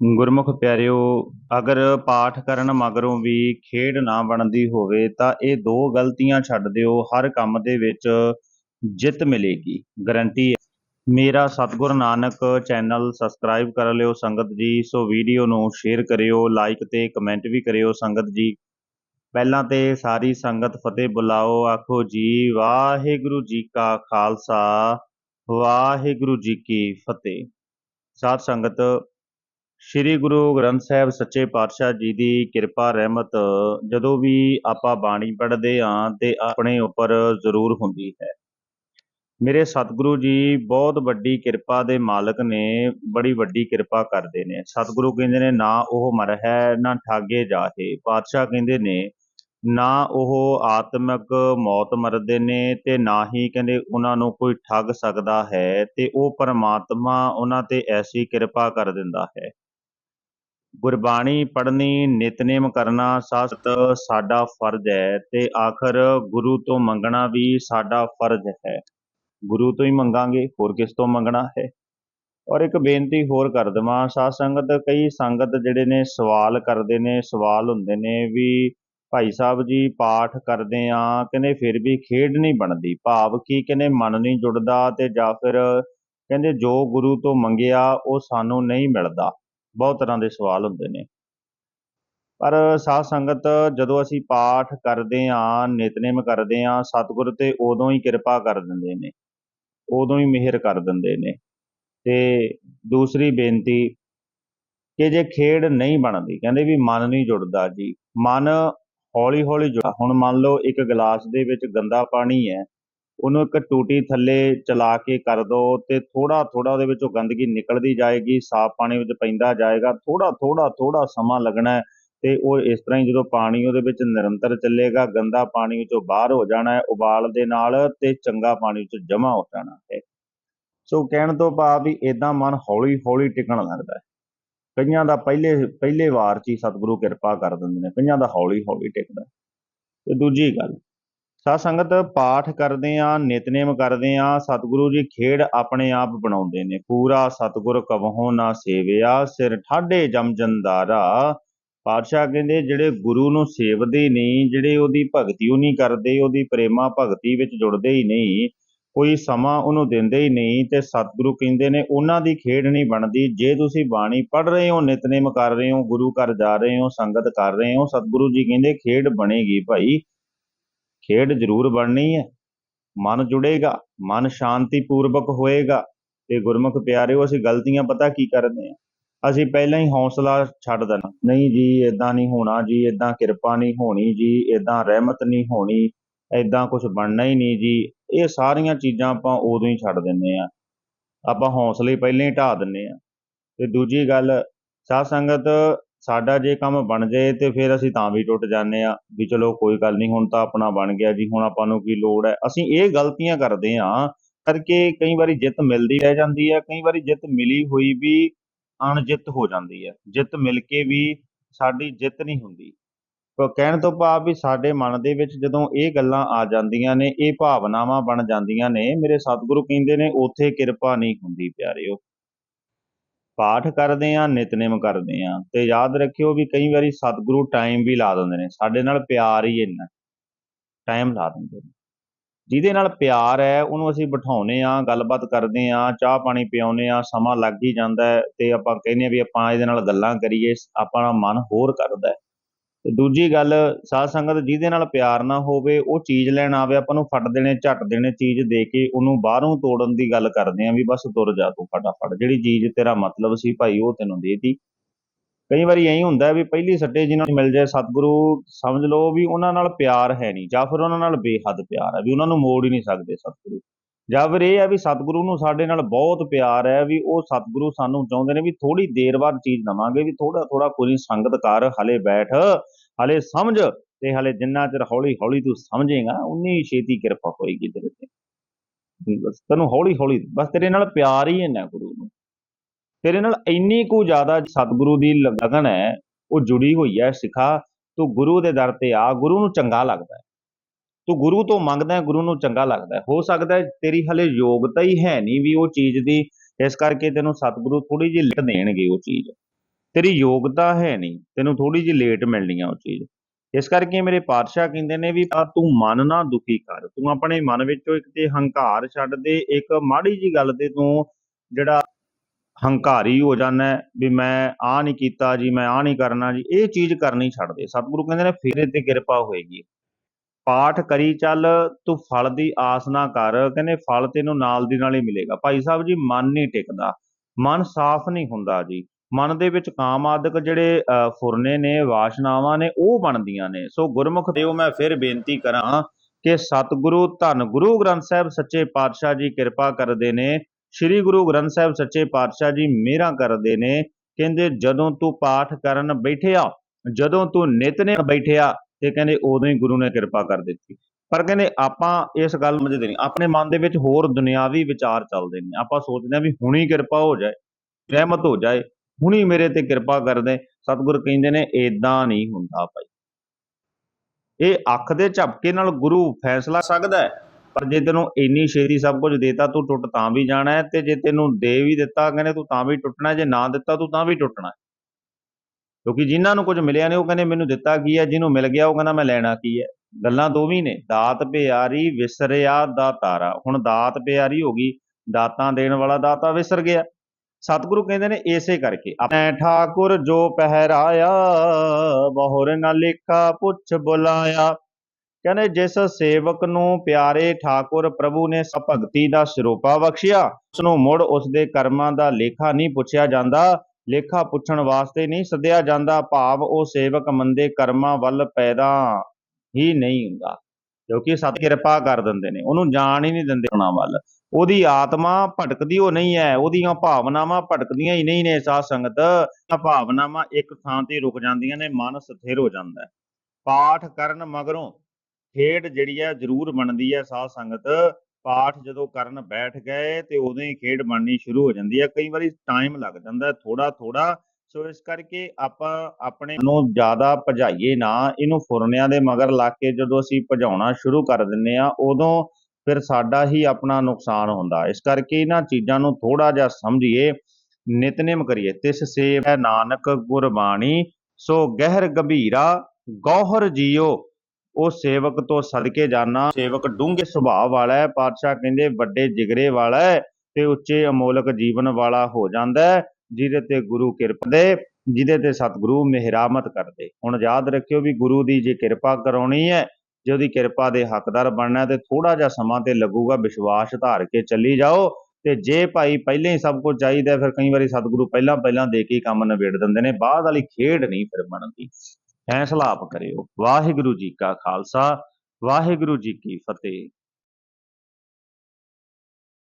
ਗੁਰਮੁਖ ਪਿਆਰਿਓ, ਅਗਰ ਪਾਠ ਕਰਨ ਮਗਰੋਂ ਵੀ ਖੇਡ ਨਾ ਬਣਦੀ ਹੋਵੇ, ਤਾਂ ਇਹ ਦੋ ਗਲਤੀਆਂ ਛੱਡ ਦਿਓ, ਹਰ ਕੰਮ ਦੇ ਵਿੱਚ ਜਿੱਤ ਮਿਲੇਗੀ। ਗਰੰਟੀ ਹੈ। ਮੇਰਾ ਸਤਿਗੁਰ ਨਾਨਕ ਚੈਨਲ ਸਬਸਕ੍ਰਾਈਬ ਕਰ ਲਿਓ ਸੰਗਤ ਜੀ, ਸੋ ਵੀਡੀਓ ਨੂੰ ਸ਼ੇਅਰ ਕਰਿਓ ਲਾਈਕ ਤੇ ਕਮੈਂਟ ਵੀ ਕਰਿਓ ਸੰਗਤ ਜੀ। ਪਹਿਲਾਂ ਤੇ ਸਾਰੀ ਸੰਗਤ ਫਤਿਹ ਬੁਲਾਓ, ਆਖੋ ਜੀ, ਵਾਹਿਗੁਰੂ ਜੀ ਕਾ ਖਾਲਸਾ, ਵਾਹਿਗੁਰੂ ਜੀ ਕੀ ਫਤਿਹ। ਸਾਧ ਸੰਗਤ ਸ੍ਰੀ ਗੁਰੂ ਗ੍ਰੰਥ ਸਾਹਿਬ ਸੱਚੇ ਪਾਤਸ਼ਾਹ ਜੀ ਦੀ ਕਿਰਪਾ, ਰਹਿਮਤ ਜਦੋਂ ਵੀ ਆਪਾਂ ਬਾਣੀ ਪੜ੍ਹਦੇ ਆਂ ਤੇ ਆਪਣੇ ਉੱਪਰ ਜ਼ਰੂਰ ਹੁੰਦੀ ਹੈ। ਮੇਰੇ ਸਤਿਗੁਰੂ ਜੀ ਬਹੁਤ ਵੱਡੀ ਕਿਰਪਾ ਦੇ ਮਾਲਕ ਨੇ, ਬੜੀ ਵੱਡੀ ਕਿਰਪਾ ਕਰਦੇ ਨੇ। ਸਤਿਗੁਰੂ ਕਹਿੰਦੇ ਨੇ, ਨਾ ਉਹ ਮਰ ਹੈ, ਨਾ ਠਾਗੇ ਜਾਹੇ। ਪਾਤਸ਼ਾਹ ਕਹਿੰਦੇ ਨੇ, ਨਾ ਉਹ ਆਤਮਿਕ ਮੌਤ ਮਰਦੇ ਨੇ ਤੇ ਨਾ ਹੀ ਕਹਿੰਦੇ ਉਹਨਾਂ ਨੂੰ ਕੋਈ ਠੱਗ ਸਕਦਾ ਹੈ ਤੇ ਉਹ ਪਰਮਾਤਮਾ ਉਹਨਾਂ ਤੇ ਐਸੀ ਕਿਰਪਾ ਕਰ ਦਿੰਦਾ ਹੈ। ਗੁਰਬਾਣੀ ਪੜ੍ਹਨੀ, ਨਿਤਨੇਮ ਕਰਨਾ ਸਤ ਸਾਡਾ ਫਰਜ਼ ਹੈ ਤੇ ਆਖਰ ਗੁਰੂ ਤੋਂ ਮੰਗਣਾ ਵੀ ਸਾਡਾ ਫਰਜ਼ ਹੈ। ਗੁਰੂ ਤੋਂ ਹੀ ਮੰਗਾਂਗੇ, ਹੋਰ ਕਿਸ ਤੋਂ ਮੰਗਣਾ ਹੈ? ਔਰ ਇੱਕ ਬੇਨਤੀ ਹੋਰ ਕਰ ਦਵਾਂ ਸਾਧ ਸੰਗਤ ਕਈ ਸੰਗਤ ਜਿਹੜੇ ਨੇ ਸਵਾਲ ਕਰਦੇ ਨੇ, ਸਵਾਲ ਹੁੰਦੇ ਨੇ ਵੀ ਭਾਈ ਸਾਹਿਬ ਜੀ ਪਾਠ ਕਰਦੇ ਆ, ਕਹਿੰਦੇ ਫਿਰ ਵੀ ਖੇਡ ਨਹੀਂ ਬਣਦੀ। ਭਾਵ ਕੀ ਕਹਿੰਦੇ ਮਨ ਨਹੀਂ ਜੁੜਦਾ ਤੇ ਜਾਂ ਫਿਰ ਕਹਿੰਦੇ ਜੋ ਗੁਰੂ ਤੋਂ ਮੰਗਿਆ ਉਹ ਸਾਨੂੰ ਨਹੀਂ ਮਿਲਦਾ। ਬਹੁਤ ਤਰ੍ਹਾਂ ਦੇ ਸਵਾਲ ਹੁੰਦੇ ਨੇ। ਪਰ ਸਾਧ ਸੰਗਤ, ਜਦੋਂ ਅਸੀਂ ਪਾਠ ਕਰਦੇ ਆ ਨਿਤਨੇਮ ਕਰਦੇ ਆ ਸਤਿਗੁਰ ਤੇ ਉਦੋਂ ਹੀ ਕਿਰਪਾ ਕਰ ਦਿੰਦੇ ਨੇ। ਉਦੋਂ ਹੀ ਮਿਹਰ ਕਰ ਦਿੰਦੇ ਨੇ। ਤੇ ਦੂਸਰੀ ਬੇਨਤੀ, ਕਿ ਜੇ ਖੇਡ ਨਹੀਂ ਬਣਦੀ, ਕਹਿੰਦੇ ਵੀ ਮਨ ਨਹੀਂ ਜੁੜਦਾ ਜੀ। ਮਨ ਹੌਲੀ ਹੌਲੀ ਜੁੜਾ ਹੁਣ ਮੰਨ ਲਓ ਇੱਕ ਗਲਾਸ ਦੇ ਵਿੱਚ ਗੰਦਾ ਪਾਣੀ ਹੈ ਉਹਨੂੰ ਇੱਕ ਟੂਟੀ ਥੱਲੇ ਚਲਾ ਕੇ ਕਰ ਦੋ ਤੇ ਥੋੜਾ ਥੋੜਾ ਉਹਦੇ ਵਿੱਚੋਂ ਗੰਦਗੀ ਨਿਕਲਦੀ ਜਾਏਗੀ, ਸਾਫ਼ ਪਾਣੀ ਵਿੱਚ ਪੈਂਦਾ ਜਾਏਗਾ ਥੋੜਾ ਥੋੜਾ ਥੋੜਾ ਸਮਾਂ ਲੱਗਣਾ ਹੈ ਤੇ ਉਹ ਇਸ ਤਰ੍ਹਾਂ ਹੀ ਜਦੋਂ ਪਾਣੀ ਉਹਦੇ ਵਿੱਚ ਨਿਰੰਤਰ ਚੱਲੇਗਾ, ਗੰਦਾ ਪਾਣੀ ਵਿੱਚੋਂ ਬਾਹਰ ਹੋ ਜਾਣਾ ਹੈ, ਉਬਾਲ ਦੇ ਨਾਲ ਤੇ ਚੰਗਾ ਪਾਣੀ ਵਿੱਚ ਜਮ੍ਹਾਂ ਹੋ ਜਾਣਾ ਹੈ ਸੋ ਕਹਿਣ ਤੋਂ ਭਾਵ ਵੀ ਇਦਾਂ ਮਨ ਹੌਲੀ ਹੌਲੀ ਟਿਕਣ ਲੱਗਦਾ ਹੈ ਕਈਆਂ ਦਾ ਪਹਿਲੇ ਪਹਿਲੇ ਵਾਰ 'ਚ ਹੀ ਸਤਿਗੁਰੂ ਕਿਰਪਾ ਕਰ ਦਿੰਦੇ ਨੇ, ਕਈਆਂ ਦਾ ਹੌਲੀ ਹੌਲੀ ਟਿਕਦਾ ਹੈ। ਤੇ ਦੂਜੀ ਗੱਲ ਸਾਧ ਸੰਗਤ ਪਾਠ ਕਰਦੇ ਆ ਨਿਤਨੇਮ ਕਰਦੇ ਆ ਸਤਿਗੁਰੂ ਜੀ ਖੇਡ ਆਪਣੇ ਆਪ ਬਣਾਉਂਦੇ ਨੇ। ਪੂਰਾ ਸਤਿਗੁਰ ਕਵਹੋਂ ਨਾ ਸੇਵਿਆ, ਸਿਰ ਠਾਡੇ ਜਮ ਜੰਦਾਰਾ। ਪਾਤਸ਼ਾਹ ਕਹਿੰਦੇ, ਜਿਹੜੇ ਗੁਰੂ ਨੂੰ ਸੇਵਦੇ ਨਹੀਂ ਜਿਹੜੇ ਉਹਦੀ ਭਗਤੀ ਉਹ ਨਹੀਂ ਕਰਦੇ, ਉਹਦੀ ਪ੍ਰੇਮਾ ਭਗਤੀ ਵਿੱਚ ਜੁੜਦੇ ਹੀ ਨਹੀਂ, ਕੋਈ ਸਮਾਂ ਉਹਨੂੰ ਦਿੰਦੇ ਹੀ ਨਹੀਂ ਤੇ ਸਤਿਗੁਰੂ ਕਹਿੰਦੇ ਨੇ, ਉਹਨਾਂ ਦੀ ਖੇਡ ਨਹੀਂ ਬਣਦੀ। ਜੇ ਤੁਸੀਂ ਬਾਣੀ ਪੜ੍ਹ ਰਹੇ ਹੋ, ਨਿਤਨੇਮ ਕਰ ਰਹੇ ਹੋ, ਗੁਰੂ ਘਰ ਜਾ ਰਹੇ ਹੋ, ਸੰਗਤ ਕਰ ਰਹੇ ਹੋ, ਸਤਿਗੁਰੂ ਜੀ ਕਹਿੰਦੇ, ਖੇਡ ਬਣੇਗੀ ਭਾਈ। ਖੇਡ ਜ਼ਰੂਰ ਬਣਨੀ ਹੈ। ਮਨ ਜੁੜੇਗਾ, ਮਨ ਸ਼ਾਂਤੀ ਪੂਰਵਕ ਹੋਏਗਾ ਤੇ ਗੁਰਮੁਖ ਪਿਆਰਿਓ, ਅਸੀਂ ਗਲਤੀਆਂ ਪਤਾ ਕੀ ਕਰਦੇ ਆ ਅਸੀਂ ਪਹਿਲਾਂ ਹੀ ਹੌਸਲਾ ਛੱਡ ਦੇਣਾ। ਨਹੀਂ ਜੀ ਇਦਾਂ ਨਹੀਂ ਹੋਣਾ ਜੀ ਇਦਾਂ ਕਿਰਪਾ ਨਹੀਂ ਹੋਣੀ ਜੀ ਇਦਾਂ ਰਹਿਮਤ ਨਹੀਂ ਹੋਣੀ ਇਦਾਂ ਕੁਝ ਬਣਨਾ ਹੀ ਨਹੀਂ ਜੀ। ਇਹ ਸਾਰੀਆਂ ਚੀਜ਼ਾਂ ਆਪਾਂ ਉਦੋਂ ਹੀ ਛੱਡ ਦਿੰਨੇ ਆ ਆਪਾਂ ਹੌਸਲੇ ਪਹਿਲਾਂ ਹੀ ਢਾ ਦਿੰਨੇ ਆ ਤੇ ਦੂਜੀ ਗੱਲ, ਸਾਧ ਸੰਗਤ ਸਾਡਾ ਜੇ ਕੰਮ ਬਣ ਜਾਏ ਤੇ ਫਿਰ ਅਸੀਂ ਤਾਂ ਵੀ ਟੁੱਟ ਜਾਂਦੇ ਆ ਵੀ ਚਲੋ ਕੋਈ ਗੱਲ ਨਹੀਂ, ਹੁਣ ਤਾਂ ਆਪਣਾ ਬਣ ਗਿਆ ਜੀ, ਹੁਣ ਆਪਾਂ ਨੂੰ ਕੀ ਲੋੜ ਹੈ? ਅਸੀਂ ਇਹ ਗਲਤੀਆਂ ਕਰਦੇ ਆ ਕਰਕੇ ਕਈ ਵਾਰੀ ਜਿੱਤ ਮਿਲਦੀ ਰਹਿ ਜਾਂਦੀ ਹੈ, ਕਈ ਵਾਰੀ ਜਿੱਤ ਮਿਲੀ ਹੋਈ ਵੀ ਅਣਜਿੱਤ ਹੋ ਜਾਂਦੀ ਹੈ। ਜਿੱਤ ਮਿਲ ਕੇ ਵੀ ਸਾਡੀ ਜਿੱਤ ਨਹੀਂ ਹੁੰਦੀ। ਕਹਿਣ ਤੋਂ ਭਾਵ ਵੀ ਸਾਡੇ ਮਨ ਦੇ ਵਿੱਚ ਜਦੋਂ ਇਹ ਗੱਲਾਂ ਆ ਜਾਂਦੀਆਂ ਨੇ, ਇਹ ਭਾਵਨਾਵਾਂ ਬਣ ਜਾਂਦੀਆਂ ਨੇ, ਮੇਰੇ ਸਤਿਗੁਰੂ ਕਹਿੰਦੇ ਨੇ, ਉੱਥੇ ਕਿਰਪਾ ਨਹੀਂ ਹੁੰਦੀ ਪਿਆਰਿਓ। ਪਾਠ ਕਰਦੇ ਆ, ਨਿਤਨੇਮ ਕਰਦੇ ਆ। ਤੇ ਯਾਦ ਰੱਖਿਓ ਵੀ ਕਈ ਵਾਰੀ ਸਤਿਗੁਰੂ ਟਾਈਮ ਵੀ ਲਾ ਦਿੰਦੇ ਨੇ। ਸਾਡੇ ਨਾਲ ਪਿਆਰ ਹੀ ਇੰਨਾ ਟਾਈਮ ਲਾ ਦਿੰਦੇ ਨੇ। ਜਿਹਦੇ ਨਾਲ ਪਿਆਰ ਹੈ, ਉਹਨੂੰ ਅਸੀਂ ਬਿਠਾਉਨੇ ਆ, ਗੱਲਬਾਤ ਕਰਦੇ ਆ, ਚਾਹ ਪਾਣੀ ਪਿਆਉਨੇ ਆ, ਸਮਾਂ ਲੱਗ ਹੀ ਜਾਂਦਾ ਹੈ। ਤੇ ਆਪਾਂ ਕਹਿੰਦੇ ਆ ਵੀ ਆਪਾਂ ਇਹਦੇ ਨਾਲ ਗੱਲਾਂ ਕਰੀਏ, ਆਪਣਾ ਮਨ ਹੋਰ ਕਰਦਾ ਤੇ ਦੂਜੀ ਗੱਲ, ਸਾਧ ਸੰਗਤ ਜਿਹਦੇ ਨਾਲ ਪਿਆਰ ਨਾ ਹੋਵੇ, ਉਹ ਚੀਜ਼ ਲੈਣ ਆਵੇ, ਆਪਾਂ ਨੂੰ ਫਟ ਦੇਣੇ, ਝੱਟ ਦੇਣੇ ਚੀਜ਼ ਦੇ ਕੇ ਉਹਨੂੰ ਬਾਹਰੋਂ ਤੋੜਨ ਦੀ ਗੱਲ ਕਰਦੇ ਆ ਵੀ ਬਸ ਤੁਰ ਜਾ ਤੂੰ ਫਟਾਫਟ। ਜਿਹੜੀ ਚੀਜ਼ ਤੇਰਾ ਮਤਲਬ ਸੀ ਭਾਈ, ਉਹ ਤੈਨੂੰ ਦੇਤੀ। ਕਈ ਵਾਰੀ ਐਂ ਹੁੰਦਾ ਵੀ ਪਹਿਲੀ ਸੱਟੇ ਜਿਹਨਾਂ ਨੂੰ ਮਿਲ ਜਾਏ ਸਤਿਗੁਰੂ, ਸਮਝ ਲਓ ਵੀ ਉਹਨਾਂ ਨਾਲ ਪਿਆਰ ਹੈ ਨਹੀਂ, ਜਾਂ ਫਿਰ ਉਹਨਾਂ ਨਾਲ ਬੇਹੱਦ ਪਿਆਰ ਹੈ, ਵੀ ਉਹਨਾਂ ਨੂੰ ਮੋੜ ਹੀ ਨਹੀਂ ਸਕਦੇ ਸਤਿਗੁਰੂ। ਜਾਂ ਫਿਰ ਇਹ ਹੈ ਵੀ ਸਤਿਗੁਰੂ ਨੂੰ ਸਾਡੇ ਨਾਲ ਬਹੁਤ ਪਿਆਰ ਹੈ ਵੀ ਉਹ ਸਤਿਗੁਰੂ ਸਾਨੂੰ ਚਾਹੁੰਦੇ ਨੇ ਵੀ ਥੋੜੀ ਦੇਰ ਬਾਅਦ ਚੀਜ਼ ਦਵਾਂਗੇ, ਵੀ ਥੋੜਾ ਥੋੜਾ ਕੋਈ ਸੰਗਤ ਕਰ ਹਲੇ ਬੈਠ, ਹਲੇ ਸਮਝ ਤੇ ਹਲੇ ਜਿੰਨਾ ਚਿਰ ਹੌਲੀ ਹੌਲੀ ਤੂੰ ਸਮਝੇਗਾ, ਉਨੀ ਛੇਤੀ ਕਿਰਪਾ ਹੋਏਗੀ ਤੇਰੇ ਤੇ। ਬਸ ਤੈਨੂੰ ਹੌਲੀ ਹੌਲੀ ਬਸ ਤੇਰੇ ਨਾਲ ਪਿਆਰ ਹੀ ਇੰਨਾ ਗੁਰੂ ਨੂੰ। ਤੇਰੇ ਨਾਲ ਇੰਨੀ ਕੁ ਜ਼ਿਆਦਾ ਸਤਿਗੁਰੂ ਦੀ ਲਗਨ ਹੈ, ਉਹ ਜੁੜੀ ਹੋਈ ਹੈ ਸਿਖਾ, ਤੂੰ ਗੁਰੂ ਦੇ ਦਰ ਤੇ ਆ, ਗੁਰੂ ਨੂੰ ਚੰਗਾ ਲੱਗਦਾ ਤੂੰ ਗੁਰੂ ਤੋਂ ਮੰਗਦਾ ਗੁਰੂ ਨੂੰ ਚੰਗਾ ਲੱਗਦਾ ਹੋ। ਸਕਦਾ ਤੇਰੀ ਹਲੇ ਯੋਗਤਾ ਹੀ ਹੈ ਨਹੀਂ ਵੀ ਉਹ ਚੀਜ਼ ਦੀ, ਇਸ ਕਰਕੇ ਤੈਨੂੰ ਸਤਿਗੁਰੂ ਥੋੜੀ ਜਿਹੀ ਲਿਟ ਦੇਣਗੇ ਉਹ ਚੀਜ਼। ਤੇਰੀ ਯੋਗਤਾ ਹੈ ਨਹੀਂ, ਤੈਨੂੰ ਥੋੜੀ ਜਿਹੀ ਲੇਟ ਮਿਲਣੀ ਆ ਉਹ ਚੀਜ਼। ਇਸ ਕਰਕੇ ਮੇਰੇ ਪਾਤਸ਼ਾਹ ਕਹਿੰਦੇ ਨੇ ਵੀ ਆ ਤੂੰ ਮਨ ਨਾ ਦੁਖੀ ਕਰ। ਤੂੰ ਆਪਣੇ ਮਨ ਵਿੱਚੋਂ ਇੱਕ ਤੇ ਹੰਕਾਰ ਛੱਡ ਦੇ, ਇੱਕ ਮਾੜੀ ਜੀ ਗੱਲ ਤੇ ਤੂੰ ਜਿਹੜਾ ਹੰਕਾਰੀ ਹੋ ਜਾਂਦਾ ਵੀ ਮੈਂ ਆ ਨਹੀਂ ਕੀਤਾ ਜੀ, ਮੈਂ ਆ ਨਹੀਂ ਕਰਨਾ ਜੀ, ਇਹ ਚੀਜ਼ ਕਰਨੀ ਛੱਡ ਦੇ। ਸਤਿਗੁਰੂ ਕਹਿੰਦੇ ਨੇ, ਫੇਰੇ ਤੇ ਕਿਰਪਾ ਹੋਏਗੀ। ਪਾਠ ਕਰੀ ਚੱਲ, ਤੂੰ ਫਲ ਦੀ ਆਸ ਨਾ ਕਰ। ਕਹਿੰਦੇ ਫਲ ਤੈਨੂੰ ਨਾਲ ਦੀ ਨਾਲ ਹੀ ਮਿਲੇਗਾ। ਭਾਈ ਸਾਹਿਬ ਜੀ, ਮਨ ਨਹੀਂ ਟਿਕਦਾ। ਮਨ ਸਾਫ਼ ਨਹੀਂ ਹੁੰਦਾ ਜੀ। ਮਨ ਦੇ ਵਿੱਚ ਕਾਮ ਆਦਿਕ ਜਿਹੜੇ ਫੁਰਨੇ ਨੇ, ਵਾਸ਼ਨਾਵਾਂ ਨੇ, ਉਹ ਬਣਦੀਆਂ ਨੇ। ਸੋ ਗੁਰਮੁਖ ਦੇਵ, ਮੈਂ ਫਿਰ ਬੇਨਤੀ ਕਰਾਂ ਕਿ ਸਤਿਗੁਰੂ, ਧੰਨ ਗੁਰੂ ਗ੍ਰੰਥ ਸਾਹਿਬ ਸੱਚੇ ਪਾਤਸ਼ਾਹ ਜੀ ਕਿਰਪਾ ਕਰਦੇ ਨੇ। ਸ੍ਰੀ ਗੁਰੂ ਗ੍ਰੰਥ ਸਾਹਿਬ ਸੱਚੇ ਪਾਤਸ਼ਾਹ ਜੀ ਮਿਹਰਾਂ ਕਰਦੇ ਨੇ। ਕਹਿੰਦੇ, ਜਦੋਂ ਤੂੰ ਪਾਠ ਕਰਨ ਬੈਠਿਆ, ਜਦੋਂ ਤੂੰ ਨਿਤਨੇਮ ਬੈਠਿਆ ਤੇ ਕਹਿੰਦੇ ਉਦੋਂ ਹੀ ਗੁਰੂ ਨੇ ਕਿਰਪਾ ਕਰ ਦਿੱਤੀ। ਪਰ ਕਹਿੰਦੇ ਆਪਾਂ ਇਸ ਗੱਲ ਨੂੰ ਸਮਝਦੇ ਨਹੀਂ। ਆਪਣੇ ਮਨ ਦੇ ਵਿੱਚ ਹੋਰ ਦੁਨਿਆਵੀ ਵਿਚਾਰ ਚੱਲਦੇ ਨੇ। ਆਪਾਂ ਸੋਚਦੇ ਹਾਂ ਵੀ ਹੁਣੀ ਕਿਰਪਾ ਹੋ ਜਾਏ, ਰਹਿਮਤ ਹੋ ਜਾਏ, ਹੁਣੀ ਮੇਰੇ ਤੇ ਕਿਰਪਾ ਕਰ ਦੇ ਸਤਿਗੁਰ ਕਹਿੰਦੇ ਨੇ, ਏਦਾਂ ਨਹੀਂ ਹੁੰਦਾ ਭਾਈ। ਇਹ ਅੱਖ ਦੇ ਝਪਕੇ ਨਾਲ ਗੁਰੂ ਫੈਸਲਾ ਸਕਦਾ ਹੈ। ਪਰ ਜੇ ਤੈਨੂੰ ਇੰਨੀ ਛੇਤੀ ਸਭ ਕੁਝ ਦੇਤਾ, ਤੂੰ ਟੁੱਟ ਤਾਂ ਵੀ ਜਾਣਾ ਹੈ ਤੇ ਜੇ ਤੈਨੂੰ ਦੇ ਵੀ ਦਿੱਤਾ, ਕਹਿੰਦੇ ਤੂੰ ਤਾਂ ਵੀ ਟੁੱਟਣਾ ਜੇ ਨਾ ਦਿੱਤਾ, ਤੂੰ ਤਾਂ ਵੀ ਟੁੱਟਣਾ ਕਿਉਂਕਿ ਜਿਨ੍ਹਾਂ ਨੂੰ ਕੁਝ ਮਿਲਿਆ ਨਹੀਂ, ਉਹ ਕਹਿੰਦੇ ਮੈਨੂੰ ਦਿੱਤਾ ਕੀ ਹੈ, ਜਿਹਨੂੰ ਮਿਲ ਗਿਆ ਉਹ ਕਹਿੰਦਾ ਮੈਂ ਲੈਣਾ ਕੀ ਹੈ। ਗੱਲਾਂ ਦੋਵੇਂ ਨੇ, ਦਾਤ ਪਿਆਰੀ ਵਿਸਰਿਆ ਦਾਤਾਰਾ ਹੁਣ ਦਾਤ ਪਿਆਰੀ ਹੋ ਗਈ, ਦਾਤਾਂ ਦੇਣ ਵਾਲਾ ਦਾਤਾ ਵਿਸਰ ਗਿਆ। ਸਤਿਗੁਰੂ ਕਹਿੰਦੇ ਨੇ ਇਸੇ ਕਰਕੇ, ਆਪਣੇ ਠਾਕੁਰ ਜੋ ਪਹਿਰਾਇਆ, ਬਹੁਰ ਨਾ ਲੇਖਾ ਪੁੱਛ ਬੁਲਾਇਆ। ਕਹਿੰਦੇ ਜਿਸ ਸੇਵਕ ਨੂੰ ਪਿਆਰੇ ਠਾਕੁਰ ਪ੍ਰਭੂ ਨੇ ਭਗਤੀ ਦਾ ਸਰੂਪਾ ਬਖਸ਼ਿਆ ਉਸ ਨੂੰ ਮੁੜ ਉਸ ਦੇ ਕਰਮਾਂ ਦਾ ਲੇਖਾ ਨਹੀਂ ਪੁੱਛਿਆ ਜਾਂਦਾ। ਲੇਖਾ ਪੁੱਛਣ ਵਾਸਤੇ ਨਹੀਂ, ਸੱਦਿਆ ਜਾਂਦਾ ਭਾਵ ਉਹ ਸੇਵਕ ਮੰਦੇ ਕਰਮਾਂ ਵੱਲ ਪੈਦਾ ਹੀ ਨਹੀਂ ਹੁੰਦਾ। ਕਿਉਂਕਿ ਸਤ ਕਿਰਪਾ ਕਰ ਦਿੰਦੇ ਨੇ, ਉਹਨੂੰ ਜਾਣ ਹੀ ਨਹੀਂ ਦਿੰਦੇ ਉਹਨਾਂ ਵੱਲ। ਉਹਦੀ ਆਤਮਾ ਭਟਕਦੀ ਉਹ ਨਹੀਂ ਹੈ, ਉਹਦੀਆਂ ਭਾਵਨਾਵਾਂ ਭਟਕਦੀਆਂ ਹੀ ਨਹੀਂ ਨੇ ਸਾਧ ਸੰਗਤ। ਤਾਂ ਭਾਵਨਾਵਾਂ ਇੱਕ ਥਾਂ ਤੇ ਰੁਕ ਜਾਂਦੀਆਂ ਨੇ, ਮਨ ਸਥਿਰ ਹੋ ਜਾਂਦਾ ਹੈ। ਪਾਠ ਕਰਨ ਮਗਰੋਂ ਖੇਡ ਜਿਹੜੀ ਹੈ ਜ਼ਰੂਰ ਬਣਦੀ ਹੈ ਸਾਧ ਸੰਗਤ। ਪਾਠ ਜਦੋਂ ਕਰਨ ਬੈਠ ਗਏ ਤੇ ਉਦੋਂ ਹੀ ਖੇਡ ਬਣਨੀ ਸ਼ੁਰੂ ਹੋ ਜਾਂਦੀ ਹੈ। ਕਈ ਵਾਰੀ ਟਾਈਮ ਲੱਗ ਜਾਂਦਾ ਥੋੜਾ ਥੋੜਾ ਸੋ ਇਸ ਕਰਕੇ ਆਪਾਂ ਆਪਣੇ ਨੂੰ ਜ਼ਿਆਦਾ ਭਜਾਈਏ ਨਾ, ਇਹਨੂੰ ਫੁਰਨਿਆਂ ਦੇ ਮਗਰ ਲੱਗ ਕੇ ਜਦੋਂ ਅਸੀਂ ਭਜਾਉਣਾ ਸ਼ੁਰੂ ਕਰ ਦਿੰਨੇ ਆ ਉਦੋਂ ਫਿਰ ਸਾਡਾ ਹੀ ਆਪਣਾ ਨੁਕਸਾਨ ਹੁੰਦਾ। ਇਸ ਕਰਕੇ ਇਹਨਾਂ ਚੀਜ਼ਾਂ ਨੂੰ ਥੋੜਾ ਜਿਹਾ ਸਮਝੀਏ, ਨਿਤਨੇਮ ਕਰੀਏ। ਤਿਸ ਸੇਵ ਹੈ ਨਾਨਕ ਗੁਰਬਾਣੀ, ਸੋ ਗਹਿਰ ਗੰਭੀਰਾ, ਗੌਹਰ ਜੀਓ। ਉਹ ਸੇਵਕ ਤੋਂ ਸਦਕੇ ਜਾਣਾ ਸੇਵਕ ਡੂੰਘੇ ਸੁਭਾਅ ਵਾਲਾ ਹੈ, ਪਾਤਸ਼ਾਹ ਕਹਿੰਦੇ ਵੱਡੇ ਜਿਗਰੇ ਵਾਲਾ ਹੈ ਤੇ ਉੱਚੇ ਅਮੋਲਕ ਜੀਵਨ ਵਾਲਾ ਹੋ ਜਾਂਦਾ ਹੈ, ਜਿਹਦੇ ਤੇ ਗੁਰੂ ਕਿਰਪਾ ਦੇ, ਜਿਹਦੇ ਤੇ ਸਤਿਗੁਰੂ ਮਿਹਰਾਮਤ ਕਰਦੇ। ਹੁਣ ਯਾਦ ਰੱਖਿਓ ਵੀ ਗੁਰੂ ਦੀ ਜੇ ਕਿਰਪਾ ਕਰਾਉਣੀ ਹੈ, ਜੇ ਉਹਦੀ ਕਿਰਪਾ ਦੇ ਹੱਕਦਾਰ ਬਣਨਾ ਤੇ ਥੋੜਾ ਜਿਹਾ ਸਮਾਂ ਤੇ ਲੱਗੂਗਾ, ਵਿਸ਼ਵਾਸ ਧਾਰ ਕੇ ਚੱਲੀ ਜਾਓ। ਤੇ ਜੇ ਭਾਈ ਪਹਿਲਾਂ ਹੀ ਸਭ ਕੁਝ ਚਾਹੀਦਾ ਫਿਰ ਕਈ ਵਾਰੀ ਸਤਿਗੁਰੂ ਪਹਿਲਾਂ ਪਹਿਲਾਂ ਦੇ ਕੇ ਕੰਮ ਨਿਬੇੜ ਦਿੰਦੇ ਨੇ, ਬਾਅਦ ਵਾਲੀ ਖੇਡ ਨਹੀਂ ਫਿਰ ਬਣਦੀ। ਫੈਸਲਾ ਆਪ ਕਰਿਓ। ਵਾਹਿਗੁਰੂ ਜੀ ਕਾ ਖਾਲਸਾ ਵਾਹਿਗੁਰੂ ਜੀ ਕੀ ਫਤਿਹ।